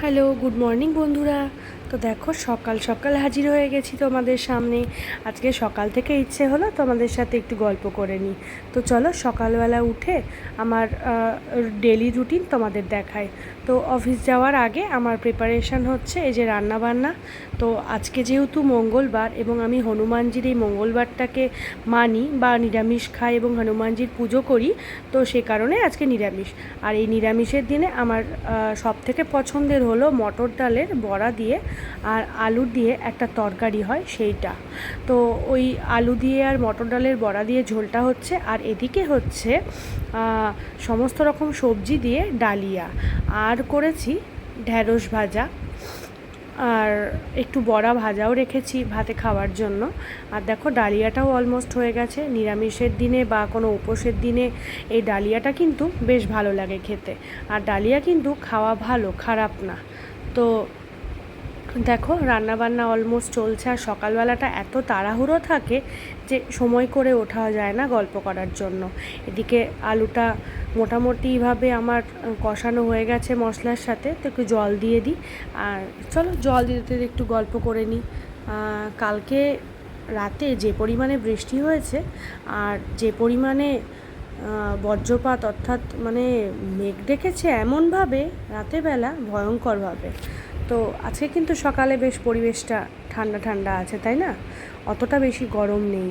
Hello good morning বন্ধুরা। তো দেখো, সকাল সকাল হাজির হয়ে গেছি তোমাদের সামনে। আজকে সকাল থেকে ইচ্ছে হলো তোমাদের সাথে একটু গল্প করে নিই। তো চলো, সকালবেলা উঠে আমার ডেলি রুটিন তোমাদের দেখায় তো অফিস যাওয়ার আগে আমার প্রিপারেশান হচ্ছে এই যে রান্না বান্না তো আজকে যেহেতু মঙ্গলবার এবং আমি হনুমানজির এই মঙ্গলবারটাকে মানি বা নিরামিষ খাই এবং হনুমানজির পুজো করি, তো সে কারণে আজকে নিরামিষ। আর এই নিরামিষের দিনে আমার সব থেকে পছন্দের হলো মটর ডালের বড়া দিয়ে আর আলু দিয়ে একটা তরকারি হয় সেইটা। তো ওই আলু দিয়ে আর মটর ডালের বড়া দিয়ে ঝোলটা হচ্ছে আর এদিকে হচ্ছে সমস্ত রকম সবজি দিয়ে ডালিয়া। আর করেছি ঢ্যাঁড়স ভাজা। আর একটু বড়া ভাজাও রেখেছি ভাতে খাওয়ার জন্য। আর দেখো ডালিয়াটাও অলমোস্ট হয়ে গেছে। নিরামিষের দিনে বা কোনো উপোসের দিনে এই ডালিয়াটা কিন্তু বেশ ভালো লাগে খেতে। আর ডালিয়া কিন্তু খাওয়া ভালো, খারাপ না। তো দেখো, রান্নাবান্না অলমোস্ট চলছে আর সকালবেলাটা এত তাড়াহুড়ো থাকে যে সময় করে ওঠা যায় না গল্প করার জন্য। এদিকে আলুটা মোটামুটিভাবে আমার কষানো হয়ে গেছে মশলার সাথে, তো একটু জল দিয়ে দিই। আর চলো, জল দিতে একটু গল্প করে নিই। কালকে রাতে যে পরিমাণে বৃষ্টি হয়েছে আর যে পরিমাণে বজ্রপাত অর্থাৎ মানে মেঘ ডেকেছে এমনভাবে রাতেরবেলা ভয়ঙ্করভাবে। তো আজকে কিন্তু সকালে বেশ পরিবেশটা ঠান্ডা ঠান্ডা আছে, তাই না? অতটা বেশি গরম নেই।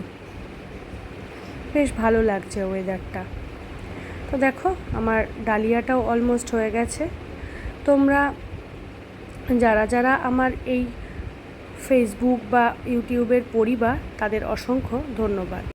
বেশ ভালো লাগছে ওয়েদারটা তো দেখো, আমার ডালিয়াটাও অলমোস্ট হয়ে গেছে। তোমরা, যারা যারা আমার এই ফেসবুক বা ইউটিউবের পরিবার, তাদের অসংখ্য ধন্যবাদ।